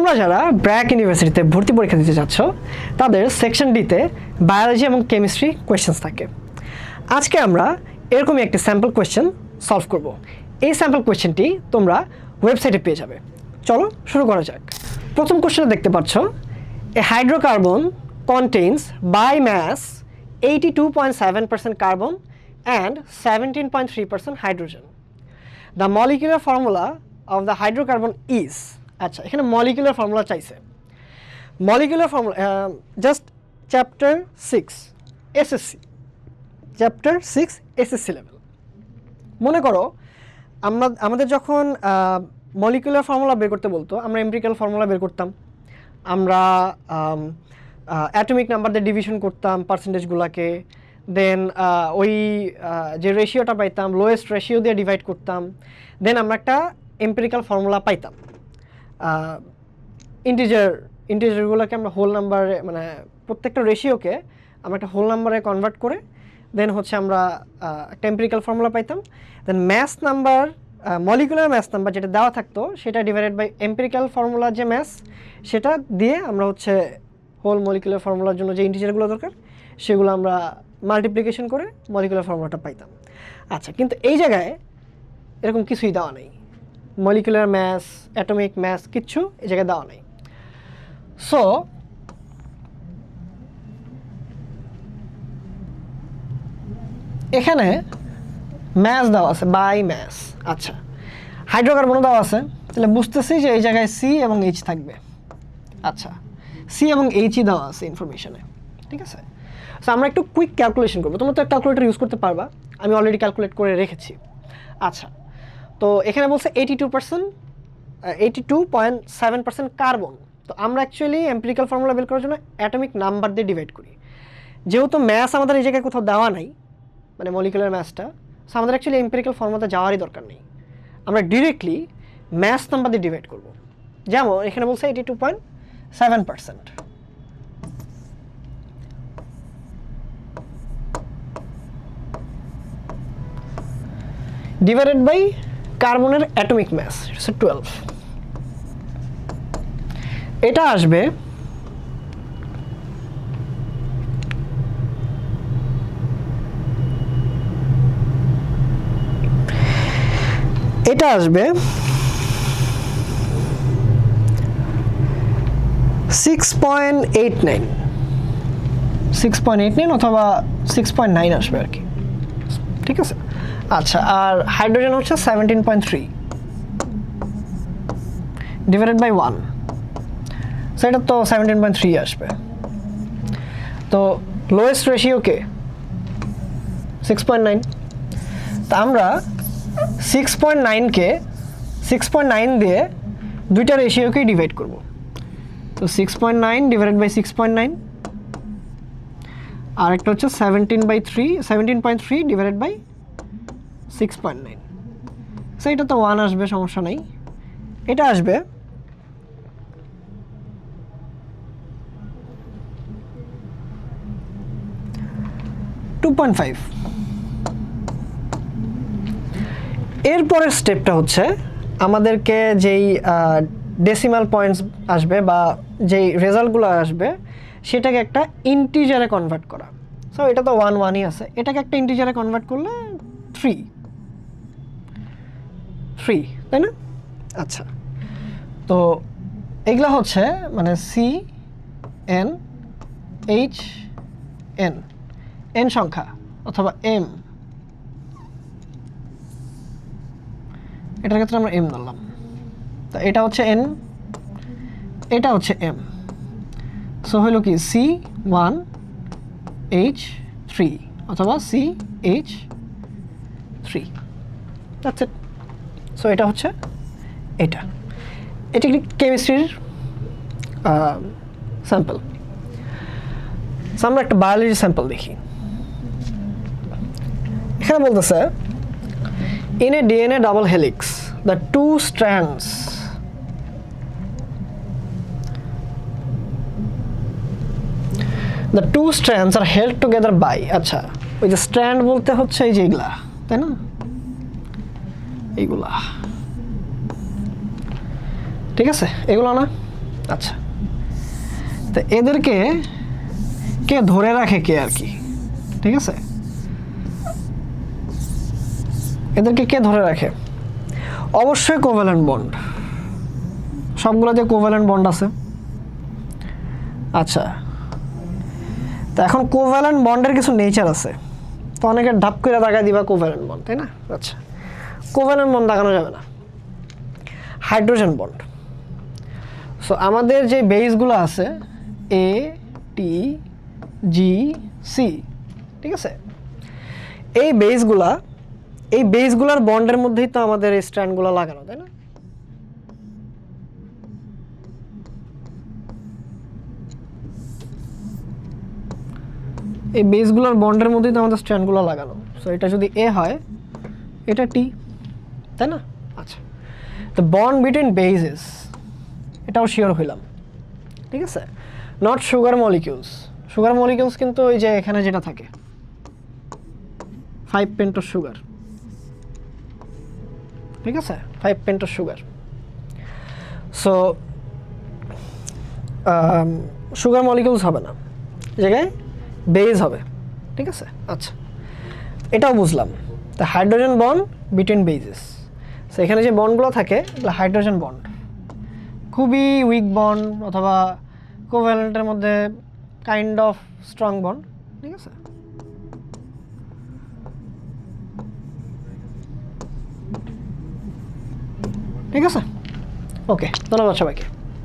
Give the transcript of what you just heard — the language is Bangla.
তোমরা যারা ব্র্যাক ইউনিভার্সিটিতে ভর্তি পরীক্ষা দিতে যাচ্ছ, তাদের সেকশন ডিতে বায়োলজি এবং কেমিস্ট্রি কোয়েশ্চেন্স থাকে। আজকে আমরা এরকমই একটি স্যাম্পল কোয়েশ্চেন সলভ করব। এই স্যাম্পল কোয়েশ্চেনটি তোমরা ওয়েবসাইটে পেয়ে যাবে। চলো শুরু করা যাক। প্রথম কোয়েশ্চেনে দেখতে পাচ্ছ a hydrocarbon contains by mass eighty two point seven percent carbon and seventeen point three percent hydrogen the molecular formula of the hydrocarbon is আচ্ছা এখানে মলিকুলার ফর্মুলা চাইছে। Molecular formula just chapter six SSC chapter six SSC level মনে করো, আমরা, আমাদের যখন মলিকুলার ফর্মুলা বের করতে বলতো, আমরা এমপ্রিক্যাল ফর্মুলা বের করতাম। আমরা অ্যাটমিক নাম্বার দিয়ে ডিভিশন করতাম পার্সেন্টেজগুলোকে দেন ওই যে রেশিওটা পাইতাম লোয়েস্ট রেশিও দিয়ে ডিভাইড করতাম। দেন আমরা একটা এমপ্রিক্যাল ফর্মুলা পাইতাম। ইন্টিজার ইন্টিজারগুলোকে আমরা হোল নাম্বারে মানে প্রত্যেকটা রেশিওকে আমরা একটা হোল নাম্বারে কনভার্ট করে দেন হচ্ছে আমরা একটা এমপ্রিক্যাল ফর্মুলা পাইতাম। Then mass number molecular mass number যেটা দেওয়া থাকতো, সেটা ডিভাইডেড বাই এম্পেরিক্যাল ফর্মুলা যে ম্যাথ সেটা দিয়ে আমরা হচ্ছে হোল মলিকুলার ফর্মুলার জন্য যে ইন্টিজারগুলো দরকার, সেগুলো আমরা মাল্টিপ্লিকেশন করে মলিকুলার ফর্মুলাটা পাইতাম। আচ্ছা কিন্তু এই জায়গায় এরকম কিছুই দেওয়া নেই। মলিকুলার ম্যাথ অ্যাটমিক ম্যাথ কিচ্ছু এই জায়গায় দেওয়া নেই। সো এখানে ম্যাথ দেওয়া আছে বাই ম্যাথ আচ্ছা হাইড্রোকার্বনও দেওয়া আছে। তাহলে বুঝতেছি যে এই জায়গায় সি এবং এইচ থাকবে। আচ্ছা সি এবং এইচই দেওয়া আছে ইনফরমেশনে ঠিক আছে? সো আমরা একটু কুইক ক্যালকুলেশন করব। তোমরা তো ক্যালকুলেটর ইউজ করতে পারবা। আমি অলরেডি ক্যালকুলেট করে রেখেছি। আচ্ছা তো এখানে বলছে eighty two percent eighty two point seven percent carbon তো আমরা অ্যাকচুয়ালি এমপ্রিক্যাল ফর্মুলা বের করার জন্য অ্যাটমিক নাম্বার দিয়ে ডিভাইড করি। যেহেতু ম্যাথ আমাদের এই জায়গায় কোথাও দেওয়া নাই মানে মলিকুলার ম্যাথসটা সো আমাদের অ্যাকচুয়ালি এমপ্রিক্যাল ফর্মুলাতে যাওয়ারই দরকার নেই। আমরা ডিরেক্টলি ম্যাথস নাম্বার দিয়ে ডিভাইড করব। যেমন এখানে বলছে eighty two point seven percent divided by কার্বনের অ্যাটমিক ম্যাস হচ্ছে টুয়েলভ এটা আসবে এটা আসবে six point eight nine six point eight nine অথবা সিক্স পয়েন্ট নাইন আসবে আর কি। ঠিক আছে? আচ্ছা আর হাইড্রোজেন হচ্ছে seventeen point three divided by one সেটা তো সেভেন্টিন পয়েন্ট থ্রি আসবে। তো লোয়েস্ট রেশিও কে? সিক্স পয়েন্ট নাইন তা আমরা সিক্স পয়েন্ট নাইনকে সিক্স পয়েন্ট নাইন দিয়ে দুইটা রেশিওকেই ডিভাইড করব? তো six point nine divided by six point nine আর একটা হচ্ছে seventeen by three seventeen point three divided by six point nine so এটা তো ওয়ান আসবে, সমস্যা নেই। এটা আসবে। টু পয়েন্ট ফাইভ এরপরের স্টেপটা হচ্ছে, আমাদেরকে যেই ডেসিমাল পয়েন্টস আসবে বা যেই রেজাল্টগুলো আসবে, সেটাকে একটা ইন্টিজারে কনভার্ট করা। সো এটা তো ওয়ান ওয়ানই আছে। এটাকে একটা ইন্টিজারে কনভার্ট করলে থ্রি থ্রি তাই না? আচ্ছা। তো এগুলো হচ্ছে মানে C N H N N সংখ্যা অথবা এম এটার ক্ষেত্রে আমরা এম ধরলাম। তো এটা হচ্ছে এন এটা হচ্ছে এম সো হলো কি? সি ওয়ান এইচ থ্রি অথবা C H three that's it so এটা হচ্ছে এটা। এটা একটি কেমিস্ট্রির স্যাম্পল আমরা একটা বায়োলজি স্যাম্পল দেখি। এখানে বলতেছে in a DNA double helix the two strands the two strands are held together by আচ্ছা ওই যে স্ট্র্যান্ড বলতে হচ্ছে এই যে এগুলা, তাই না? এইগুলা ঠিক আছে, এগুলো না? আচ্ছা। তো এদেরকে কে ধরে রাখে কে আর কি? ঠিক আছে? এদেরকে কে ধরে রাখে? অবশ্যই কোভ্যালেন্ট বন্ড। সবগুলোতে কোভ্যালেন্ট বন্ড আছে। আচ্ছা। তো এখন কোভ্যালেন্ট বন্ডের কিছু নেচার আছে। তো অনেকে ঢাপ করে দাগা দিবা কোভ্যালেন্ট বন্ড, তাই না? আচ্ছা। কোভ্যালেন্ট বন্ড দাগানো যাবে না। হাইড্রোজেন বন্ড সো আমাদের যে বেসগুলো আছে এ টি জি সি ঠিক আছে? এই বেসগুলা এই বেসগুলার বন্ডের মধ্যেই তো আমাদের এই স্ট্র্যান্ডগুলো লাগানো, তাই না? এই বেসগুলোর বন্ডের মধ্যেই তো আমাদের স্ট্র্যান্ডগুলো লাগানো। সো এটা যদি এ হয়, এটা টি তাই না? আচ্ছা। দ্য বন্ড বিটুইন বেসেস এটাও শিওর হইলাম। ঠিক আছে? Not sugar molecules sugar molecules কিন্তু ওই যে এখানে যেটা থাকে। ফাইভ পেন্টোর সুগার ঠিক আছে? Five pentose sugar so sugar molecules হবে না। জায়গায় বেজ হবে। ঠিক আছে? আচ্ছা। এটাও বুঝলাম। তা hydrogen bond between bases so এখানে যে বন্ডগুলো থাকে, এগুলো হাইড্রোজেন বন্ড খুবই উইক বন্ড অথবা কোভ্যালেন্টের মধ্যে কাইন্ড অফ স্ট্রং বন্ড ঠিক আছে? ঠিক আছে? ওকে ধন্যবাদ সবাইকে।